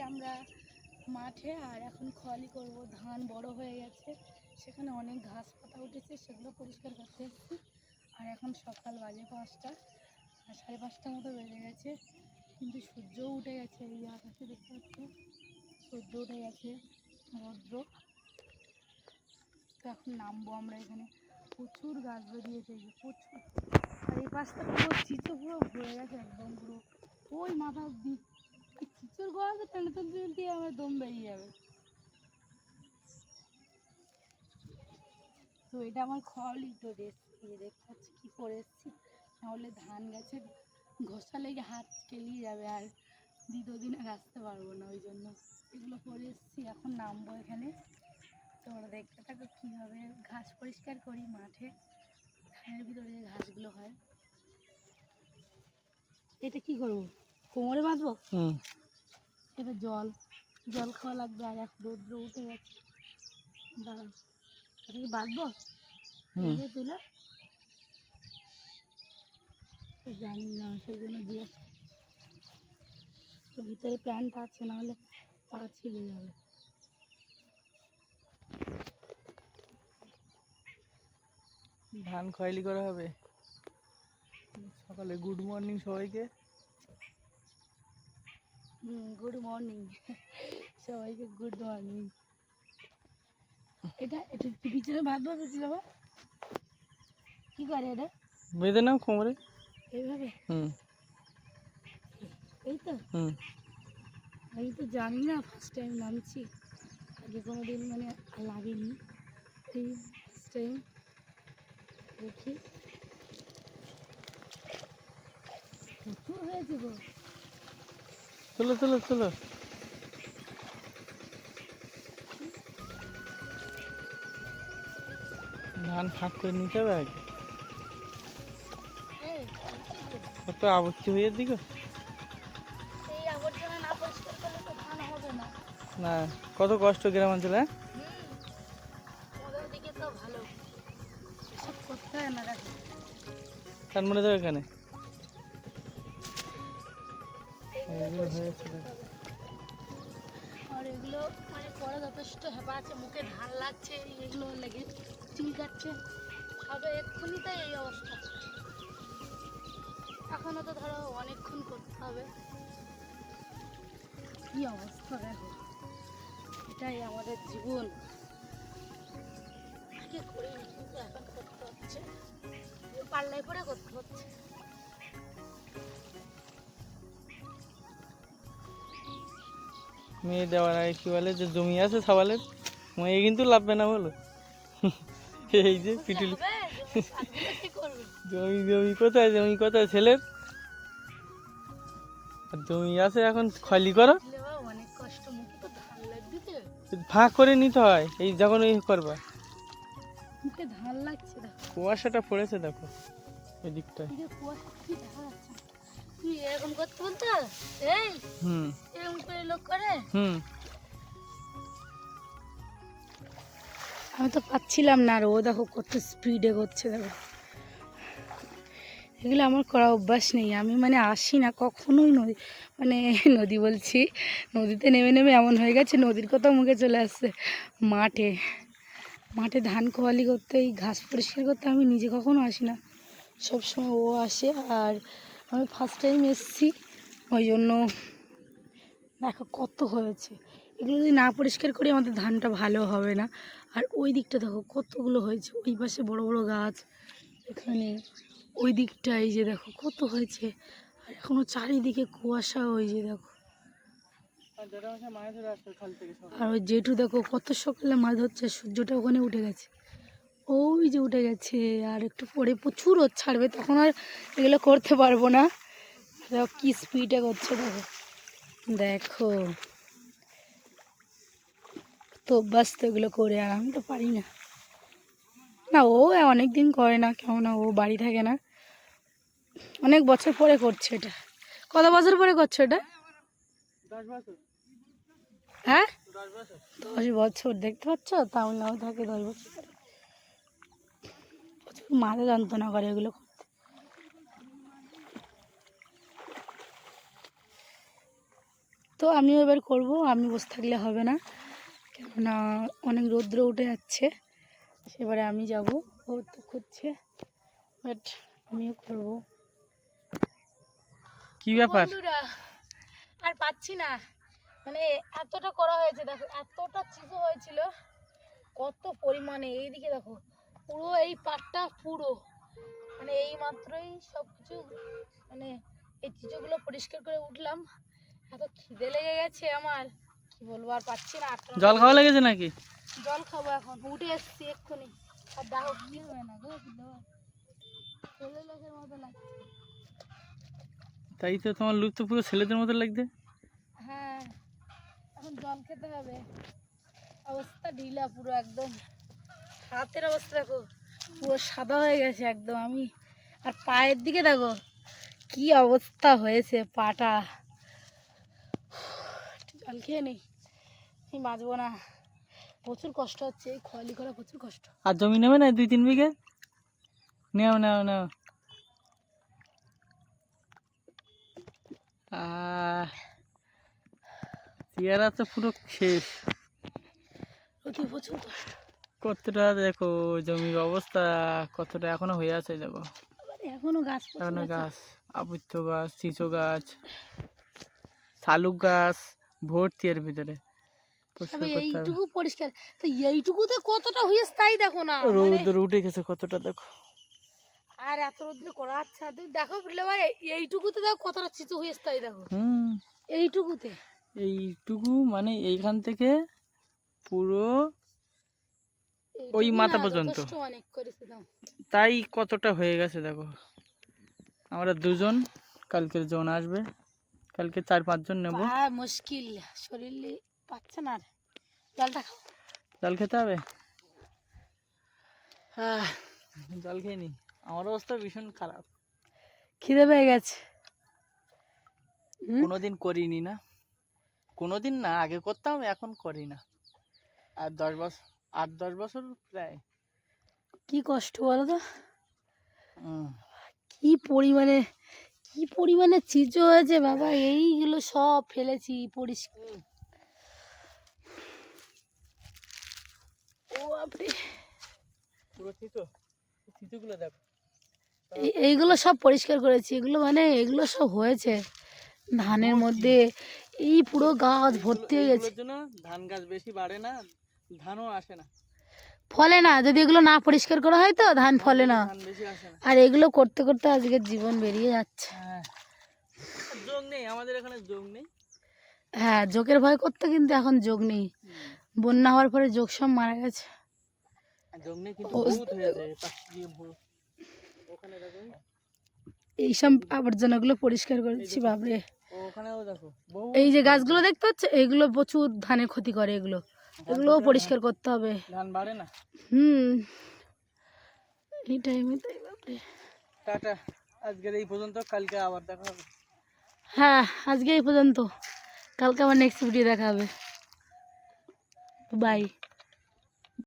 আমরা মাঠে আর এখন খোয়ালি করব। ধান বড় হয়ে গেছে। সেখানে অনেক ঘাস পাতা উঠেছে, সেগুলো পরিষ্কার করতে এসেছি। আর এখন সকাল বাজে পাঁচটা, আর সাড়ে পাঁচটা মতো বেজে গেছে। কিন্তু সূর্যও উঠে গেছে এই আকাশে দেখতে পাচ্ছি। সূর্য উঠে গেছে, রৌদ্র। তো এখন নামবো আমরা এখানে। প্রচুর গাছ বেরিয়েছে প্রচুর। আর এই পাশটা পুরো চিতো পুরো ভরে গেছে একদম পুরো। ওই মাথা অব্দি চিচোর গোড়াতে টেনে তুলতে তুলতে আমার দম বেরিয়ে যাবে? তো এটা আমার খড়ই তো ড্রেস এই যে দেখতে পাচ্ছি কী করে এসেছি। নাহলে ধান গাছের ঘষা লেগে হাত কেলিয়ে যাবে আর দ্বিতীয় আর আসতে পারব না, ওই জন্য এগুলো পরে এসেছি। এখন নামবো এখানে। তোমরা দেখতে থাকো কীভাবে ঘাস পরিষ্কার করি মাঠে। ধানের ভিতরে যে ঘাসগুলো হয়। এটা কি করব? কোমরে বাঁধবো? এবার জল জল খাওয়া লাগবে আর এক রৌদ্র উঠে গেছে। দাঁড়াও এটা কি বাঁধবো? তুলে? জানি না সেই জন্য দিয়ে ভিতরে প্যান্ট আছে নাহলে পা ছিঁড়ে যাবে। ধান খয়লি করা হবে। সকালে গুড মর্নিং সবাইকে। গুড মর্নিং সবাইকে গুড মর্নিং এটা এটা পিছনে পিছনে বাবা? কি করে এটা? বেঁধে নাও কোমরে। এইভাবে হুম। এই তো? হুম। আমি তো জানি না ফার্স্ট টাইম নামছি। আগে কোনো দিন মানে লাগেনি। এই ফার্স্ট টাইম দেখি। প্রচুর হয়েছে গো? চলো চলো চলো। ধান ফাঁক করে নিতে হবে আগে? কত আবর্তি হয়ে দিকে না কত কষ্ট গ্রাম অঞ্চলে? হুম ওদের দিকে তো ভালো। এসব করতে হয় তার মনে যাবে এখানে আর এগুলো মানে পরে যথেষ্ট হেপা আছে, মুখে ধান লাগছে, এগুলো লেগে চুলকাচ্ছে। সবে এক্ষুনি তাই এই অবস্থা। এখনও তো ধরো অনেকক্ষণ করতে হবে। কি অবস্থা দেখো। এটাই আমাদের জীবন। আগে করিনি কিন্তু এখন করতে হচ্ছে। পাল্লাই পরে করতে হচ্ছে। মেয়ে দেওয়ার আগে কি বলে যে জমি আছে সবালের মেয়ে কিন্তু লাভবে না বলো। এই যে পিটুলি। জমি জমি কোথায় জমি কোথায় ছেলের? আর জমি আছে এখন খালি করো। তো ফাঁক করে নিতে হয় এই যখন এই করবা। কুয়াশাটা পড়েছে দেখো ওই দিকটায় কুয়াশা কি দেখা যাচ্ছে তুই এরকম করতে বলতো এই হুম। করে? হুম। আমি তো পাচ্ছিলাম না আর ও দেখো কত স্পিডে করছে দেখো। এগুলো আমার করা অভ্যাস নেই। আমি মানে আসি না কখনোই নদী মানে নদী বলছি নদীতে নেমে নেমে এমন হয়ে গেছে নদীর কথা মুখে চলে আসছে। মাঠে মাঠে ধান খোয়ালি করতে এই ঘাস পরিষ্কার করতে আমি নিজে কখনো আসি না। সবসময় ও আসে আর আমি ফার্স্ট টাইম এসেছি ওই জন্য দেখো কত হয়েছে। এগুলো যদি না পরিষ্কার করি আমাদের ধানটা ভালো হবে না। আর ওই দিকটা দেখো কতগুলো হয়েছে। ওই পাশে বড় বড় গাছ, এখানে ওই দিকটা এই যে দেখো কত হয়েছে। আর এখনও চারিদিকে কুয়াশা ওই যে দেখো। আর ওই জেঠু দেখো কত সকালে মাছ ধরছে সূর্যটা ওখানে উঠে গেছে। ওই যে উঠে গেছে, আর একটু পরে প্রচুর রোদ ছাড়বে, তখন আর এগুলো করতে পারব না। দেখো কি স্পিডে করছে দেখো। দেখো। তো অভ্যাস তো এগুলো করে আর আমি তো পারি না। না, ও অনেক দিন করে না, কেমন ও বাড়ি থাকে না। অনেক বছর পরে করছে এটা। কত বছর পরে করছে এটা হ্যাঁ? দশ বছর, দেখতে পাচ্ছ? তামিলনাড়ু থাকে দশ বছর। মাথা যন্ত্রণা করে এগুলো। তো আমিও এবার করব আমি বসে থাকলে হবে না। কেননা অনেক রৌদ্র উঠে যাচ্ছে সেবারে আমি যাব ও তো খুঁজছে বাট আমিও করব। কি ব্যাপার? আর পাচ্ছি না। মানে এতটা করা হয়েছে দেখো এতটা চিকু হয়েছিল কত পরিমাণে এইদিকে দেখো পুরো এই পাটটা পুরো। মানে এই মাত্রই সব কিছু মানে এই চিজুগুলো পরিষ্কার করে উঠলাম। এত খিদে লেগে গেছে আমার। কি বলব আর পাচ্ছি না জল খাওয়া লেগেছে নাকি? জল খাব এখন উঠে এসছি এক্ষুনি। আর দেখো কি হয় না গো ছেলে লোকের মতো লাগছে। তাই তো তোমার লুক তো পুরো ছেলেদের মতো লাগছে। হ্যাঁ এখন জল খেতে হবে। অবস্থা ঢিলা পুরো একদম। হাতের অবস্থা দেখো পুরো সাদা হয়ে গেছে একদম আমি। আর পায়ের দিকে দেখো কি অবস্থা হয়েছে পাটা। একটু খেয়ে নেই। আমি বাঁচবো না। প্রচুর কষ্ট হচ্ছে এই খয়ালি করা প্রচুর কষ্ট। আর জমি নেবে না দুই তিন বিঘে? নেও নেও নেও। পেয়ারা তো পুরো শেষ। প্রচুর প্রচুর কষ্ট। কতটা দেখো জমির অবস্থা কতটা এখনও হয়ে আছে দেখো। এখনও গাছ এখনও গাছ আবুত্য গাছ চিচো গাছ শালুক গাছ। ভর্তি এর ভিতরে এইটুকু পরিষ্কার। তো এইটুকুতে কতটা হয়েছে তাই দেখো না মানে- রৌদ্র উঠে গেছে কতটা দেখো। আর এত রোদ্রে করা আচ্ছা তুই দেখো বুঝলে ভাই এইটুকুতে দেখো কতটা চিচু হয়েছে তাই দেখো। হুম। এইটুকুতে। এইটুকু মানে এইখান থেকে পুরো ওই মাথা পর্যন্ত। তাই কতটা হয়ে গেছে দেখো। আমরা দুজন কালকের জন আসবে। কালকে চার পাঁচজন নেব। পা মুশকিল শরীর পাচ্ছে না জলটা খাও। জল খেতে হবে? জল খেয়ে নি। আমার অবস্থা ভীষণ খারাপ। খিদে পেয়ে গেছে। কোনোদিন করিনি না। কোনোদিন না আগে করতাম এখন করি না। আর দশ বছর আট দশ বছর প্রায়। কি কষ্ট বলো তো। কি পরিমাণে কি পরিমাণে চিচু হয়েছে বাবা? এইগুলো সব ফেলেছি পরিষ্কার। ও এইগুলো সব পরিষ্কার করেছি। এগুলো মানে এগুলো সব হয়েছে। ধানের মধ্যে এই পুরো গাছ ভর্তি হয়ে গেছে। ধান গাছ বেশি বাড়ে না ধানও আসে না। ফলে না যদি এগুলো না পরিষ্কার করা হয় তো ধান ফলে না। আর এগুলো করতে করতে আজকের জীবন বেরিয়ে যাচ্ছে। হ্যাঁ। যোগ নেই আমাদের এখানে যোগ নেই। হ্যাঁ যোগের ভয় করতে কিন্তু এখন যোগ নেই। বন্যা হওয়ার পরে যোগ সব মারা গেছে। এইসব আবর্জনাগুলো পরিষ্কার করেছি বহু এই যে গাছগুলো দেখতে পাচ্ছ এগুলো প্রচুর ধানের ক্ষতি করে এগুলো। এগুলোও পরিষ্কার করতে হবে। ধান বাড়ে না? হুম। এই টাইমে তাই বাপরে। টাটা। আজকের এই পর্যন্ত কালকে আবার দেখা হবে। হ্যাঁ আজকে এই পর্যন্ত। কালকে আবার নেক্সট ভিডিও দেখা হবে। বাই